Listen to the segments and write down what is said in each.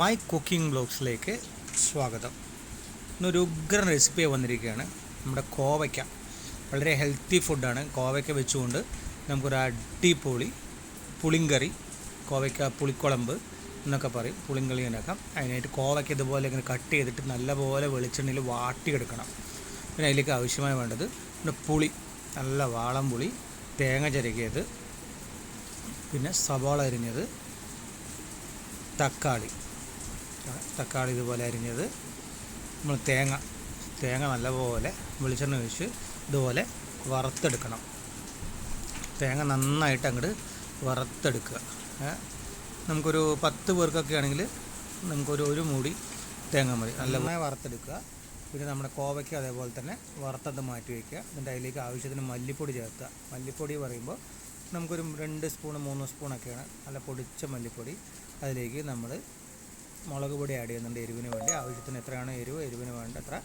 My cooking ബ്ലോഗ്സിലേക്ക് സ്വാഗതം. ഇന്നൊരു ഉഗ്രൻ റെസിപ്പി വന്നിരിക്കുകയാണ്. നമ്മുടെ കോവയ്ക്ക. വളരെ ഹെൽത്തി ഫുഡാണ് കോവയ്ക്ക വെച്ചുകൊണ്ട് നമുക്കൊരു അടിപൊളി പുളിങ്കറി കോവയ്ക്ക പുളിക്കുളമ്പ് എന്നൊക്കെ പറയും. പുളിങ്കറി ഉണ്ടാക്കാം. അതിനായിട്ട് കോവയ്ക്ക ഇതുപോലെ ഇങ്ങനെ കട്ട് ചെയ്തിട്ട് നല്ലപോലെ വെളിച്ചെണ്ണയിൽ വാട്ടിയെടുക്കണം. പിന്നെ അതിലേക്ക് ആവശ്യമായി വേണ്ടത് നമ്മുടെ പുളി. നല്ല വാളം പുളി തേങ്ങ ചിരകിയത് പിന്നെ സവാള അരിഞ്ഞത് തക്കാളി. തക്കാളി ഇതുപോലെ അരിഞ്ഞത്. നമ്മൾ തേങ്ങ തേങ്ങ നല്ലപോലെ വെളിച്ചെണ്ണ ഒഴിച്ച് ഇതുപോലെ വറുത്തെടുക്കണം. തേങ്ങ നന്നായിട്ട് അങ്ങോട്ട് വറുത്തെടുക്കുക. നമുക്കൊരു പത്ത് പേർക്കൊക്കെ ആണെങ്കിൽ നമുക്കൊരു ഒരു മൂടി തേങ്ങ മതി. നല്ലപോലെ വറുത്തെടുക്കുക. പിന്നെ നമ്മുടെ കോവയ്ക്ക് അതേപോലെ തന്നെ വറുത്തത് മാറ്റി വയ്ക്കുക. എന്നിട്ട് അതിലേക്ക് ആവശ്യത്തിന് മല്ലിപ്പൊടി ചേർക്കുക. മല്ലിപ്പൊടി പറയുമ്പോൾ നമുക്കൊരു രണ്ട് സ്പൂൺ മൂന്ന് സ്പൂണൊക്കെയാണ് നല്ല പൊടിച്ച മല്ലിപ്പൊടി അതിലേക്ക് നമ്മൾ മുളക് പൊടി ആഡ് ചെയ്യുന്നുണ്ട് എരിവിന് വേണ്ടി. ആവശ്യത്തിന് എത്രയാണ് എരിവ്? എരിവിന് വേണ്ട അത്ര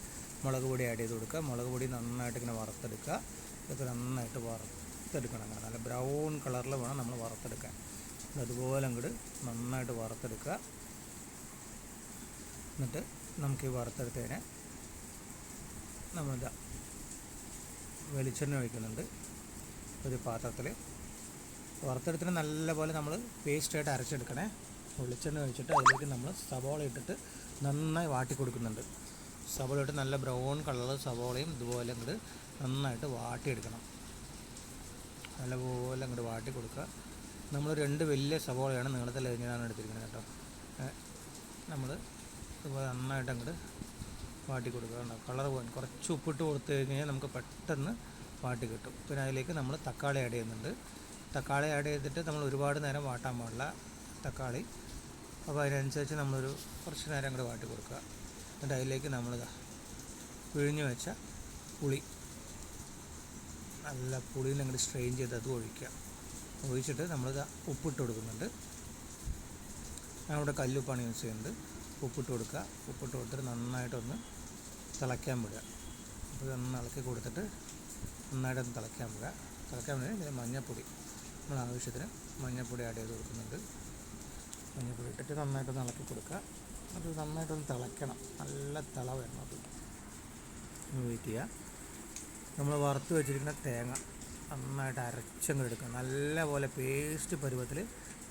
മുളക് പൊടി ആഡ് ചെയ്ത് കൊടുക്കുക. മുളക് പൊടി നന്നായിട്ട് ഇങ്ങനെ വറുത്തെടുക്കുക. ഇതൊക്കെ നന്നായിട്ട് വറുത്തെടുക്കണം അങ്ങനെ നല്ല ബ്രൗൺ കളറിൽ വേണം നമ്മൾ വറുത്തെടുക്കാൻ. അതുപോലെ അങ്ങോട്ട് നന്നായിട്ട് വറുത്തെടുക്കുക. എന്നിട്ട് നമുക്ക് ഈ വറുത്തെടുത്തതിനെ നമ്മളിതാ വെളിച്ചെണ്ണ ഒഴിക്കുന്നുണ്ട്. ഒരു പാത്രത്തിൽ വറുത്തെടുത്തിട്ട് നല്ലപോലെ നമ്മൾ പേസ്റ്റായിട്ട് അരച്ചെടുക്കണേ. വെളിച്ചെണ്ണ ഒഴിച്ചിട്ട് അതിലേക്ക് നമ്മൾ സവോള ഇട്ടിട്ട് നന്നായി വാട്ടി കൊടുക്കുന്നുണ്ട്. സവോള ഇട്ട് നല്ല ബ്രൗൺ കളർ സവോളയും ഇതുപോലെ അങ്ങോട്ട് നന്നായിട്ട് വാട്ടിയെടുക്കണം. നല്ലപോലെ അങ്ങോട്ട് വാട്ടി കൊടുക്കുക. നമ്മൾ രണ്ട് വലിയ സവോളയാണ് നീളത്തിൽ അരിഞ്ഞതാണ് എടുത്തിരിക്കുന്നത് കേട്ടോ. നമ്മൾ ഇതുപോലെ നന്നായിട്ട് അങ്ങോട്ട് വാട്ടി കൊടുക്കുക കളർ പോകാൻ കുറച്ച് ഉപ്പിട്ട് കൊടുത്തു കഴിഞ്ഞാൽ നമുക്ക് പെട്ടെന്ന് വാട്ടി കിട്ടും. പിന്നെ അതിലേക്ക് നമ്മൾ തക്കാളി ആഡ് ചെയ്യുന്നുണ്ട്. തക്കാളി ആഡ് ചെയ്തിട്ട് നമ്മൾ ഒരുപാട് നേരം വാട്ടാൻ പാടില്ല. തക്കാളി. അപ്പോൾ അതിനനുസരിച്ച് നമ്മളൊരു കുറച്ച് നേരം അങ്ങോട്ട് വാട്ടി കൊടുക്കുക. എന്നിട്ട് അതിലേക്ക് നമ്മൾ പിഴിഞ്ഞ് വെച്ച പുളി. നല്ല പുളിയിൽ അങ്ങോട്ട് സ്ട്രെയിൻ ചെയ്ത് അത് ഒഴിക്കുക. ഒഴിച്ചിട്ട് നമ്മളിത് ഉപ്പിട്ട് കൊടുക്കുന്നുണ്ട്. ഞാനിവിടെ കല്ലുപ്പാണ് യൂസ് ചെയ്യുന്നത്. ഉപ്പിട്ട് കൊടുക്കുക. ഉപ്പിട്ട് കൊടുത്തിട്ട് നന്നായിട്ടൊന്ന് തിളയ്ക്കാൻ വിടുക. അപ്പോൾ ഒന്ന് ഇളക്കി കൊടുത്തിട്ട് നന്നായിട്ടൊന്ന് തിളയ്ക്കാൻ വിടുക. തിളയ്ക്കാൻ വേണ്ടി മഞ്ഞൾപ്പൊടി നമ്മൾ ആവശ്യത്തിന് മഞ്ഞൾപ്പൊടി ആഡ് ചെയ്ത് കൊടുക്കുന്നുണ്ട്. മഞ്ഞൾപ്പൊടി ഇട്ടിട്ട് നന്നായിട്ടൊന്ന് ഇളക്കി കൊടുക്കുക. അത് നന്നായിട്ടൊന്ന് തിളയ്ക്കണം. നല്ല തിള വരണം അത്. വെയിറ്റ് ചെയ്യുക. നമ്മൾ വറുത്ത് വെച്ചിരിക്കുന്ന തേങ്ങ നന്നായിട്ട് അരച്ചങ്ങ് എടുക്കുക. നല്ല പോലെ പേസ്റ്റ് പരുവത്തിൽ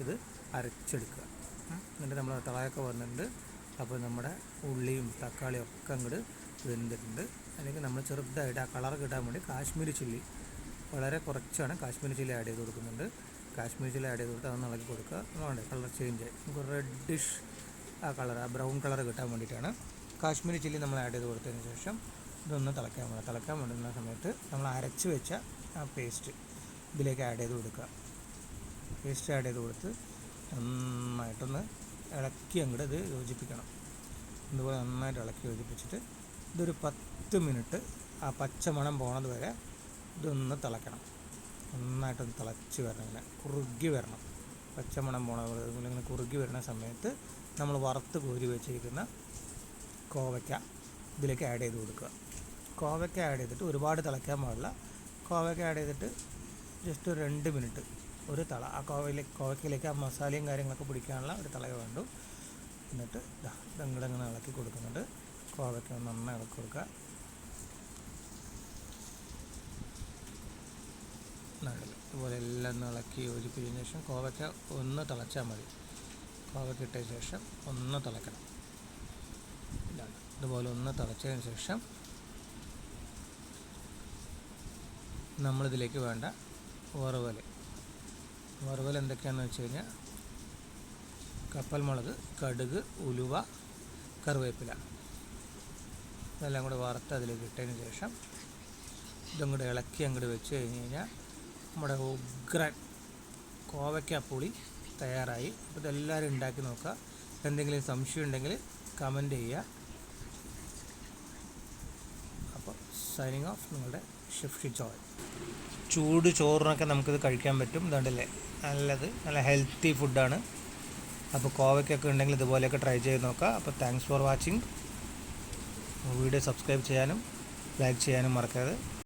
ഇത് അരച്ചെടുക്കുക. എന്നിട്ട് നമ്മൾ തിളയൊക്കെ വന്നിട്ടുണ്ട്. അപ്പോൾ നമ്മുടെ ഉള്ളിയും തക്കാളിയും ഒക്കെ അങ്ങോട്ട് വെന്തിട്ടുണ്ട്. അല്ലെങ്കിൽ നമ്മൾ ചെറുതായിട്ട് ആ കളർ കിട്ടാൻ വേണ്ടി കാശ്മീരി ചില്ലി വളരെ കുറച്ചാണ് കാശ്മീരി ചില്ലി ആഡ് ചെയ്ത് കൊടുക്കുന്നുണ്ട്. കാശ്മീരി ചില്ലി ആഡ് ചെയ്ത് കൊടുത്ത് അതൊന്ന് ഇളക്കി കൊടുക്കുക. വേണ്ട കളർ ചേഞ്ച് ആയി. നമുക്ക് റെഡിഷ് ആ കളർ ആ ബ്രൗൺ കളർ കിട്ടാൻ വേണ്ടിയിട്ടാണ് കാശ്മീരി ചില്ലി നമ്മൾ ആഡ് ചെയ്ത് കൊടുത്തതിന് ശേഷം ഇതൊന്ന് തിളയ്ക്കാൻ വേണം തിളയ്ക്കാൻ വേണ്ടുന്ന സമയത്ത് നമ്മൾ അരച്ച് വെച്ച ആ പേസ്റ്റ് ഇതിലേക്ക് ആഡ് ചെയ്ത് കൊടുക്കുക. പേസ്റ്റ് ആഡ് ചെയ്ത് കൊടുത്ത് നന്നായിട്ടൊന്ന് ഇളക്കി അങ്ങോട്ട് ഇത് യോജിപ്പിക്കണം. ഇതുപോലെ നന്നായിട്ട് ഇളക്കി യോജിപ്പിച്ചിട്ട് ഇതൊരു പത്ത് മിനിറ്റ് ആ പച്ചമണം പോണത് വരെ ഇതൊന്ന് തിളയ്ക്കണം നന്നായിട്ടൊന്ന് തിളച്ച് വരണം ഇങ്ങനെ. കുറുകി വരണം. പച്ചമണം പോണ പോലെ ഇങ്ങനെ കുറുകി വരുന്ന സമയത്ത് നമ്മൾ വറുത്ത് കോരി വെച്ചിരിക്കുന്ന കോവയ്ക്ക ഇതിലേക്ക് ആഡ് ചെയ്ത് കൊടുക്കുക. കോവയ്ക്ക ആഡ് ചെയ്തിട്ട് ഒരുപാട് തിളയ്ക്കാൻ പാടില്ല. കോവയ്ക്ക ആഡ് ചെയ്തിട്ട് ജസ്റ്റ് ഒരു രണ്ട് മിനിറ്റ് ഒരു തള. ആ കോവയിലേക്ക് കോവയ്ക്കയിലേക്ക് ആ മസാലയും കാര്യങ്ങളൊക്കെ പിടിക്കാനുള്ള ഒരു തളയ വേണ്ടു. എന്നിട്ട് ദാ ഇതങ്ങടെ അങ്ങനെ ഇളക്കി കൊടുക്കുന്നുണ്ട്. കോവയ്ക്ക നന്നായി ഇളക്കി കൊടുക്കുക. നടുക ഇതുപോലെ എല്ലാം ഒന്ന് ഇളക്കി യോജിപ്പിച്ചതിന് ശേഷം കോവയ്ക്ക ഒന്ന് തിളച്ചാൽ മതി. കോവയ്ക്ക ഇട്ട ശേഷം ഒന്ന് തിളക്കണം. ഇതാണ്. ഇതുപോലെ ഒന്ന് തിളച്ചതിന് ശേഷം നമ്മളിതിലേക്ക് വേണ്ട വറുവൽ വറുവൽ എന്തൊക്കെയാണെന്ന് വെച്ച് കഴിഞ്ഞാൽ കപ്പൽ മുളക് കടുക് ഉലുവ കറിവേപ്പില. ഇതെല്ലാം കൂടെ വറുത്ത് അതിലേക്ക് ഇട്ടതിന് ശേഷം ഇതും കൂടെ ഇളക്കി അങ്ങോട്ട് വെച്ച് കഴിഞ്ഞ് കഴിഞ്ഞാൽ നമ്മുടെ ഉഗ്രൻ കോവയ്ക്ക പുളി തയ്യാറായി. അപ്പോൾ ഇതെല്ലാവരും ഉണ്ടാക്കി നോക്കുക. എന്തെങ്കിലും സംശയം ഉണ്ടെങ്കിൽ കമന്റ് ചെയ്യുക. അപ്പോൾ സൈനിങ് ഓഫ് നിങ്ങളുടെ ഷിഫ്റ്റ് ജോയ് ചൂട് ചോറിനൊക്കെ നമുക്കിത് കഴിക്കാൻ പറ്റും. ഇതുണ്ടല്ലേ? നല്ലത്. നല്ല ഹെൽത്തി ഫുഡാണ് അപ്പോൾ കോവയ്ക്കൊക്കെ ഉണ്ടെങ്കിൽ ഇതുപോലെയൊക്കെ ട്രൈ ചെയ്ത് നോക്കുക. അപ്പോൾ thanks for watching video subscribe ചെയ്യാനും ലൈക്ക് ചെയ്യാനും മറക്കരുത്.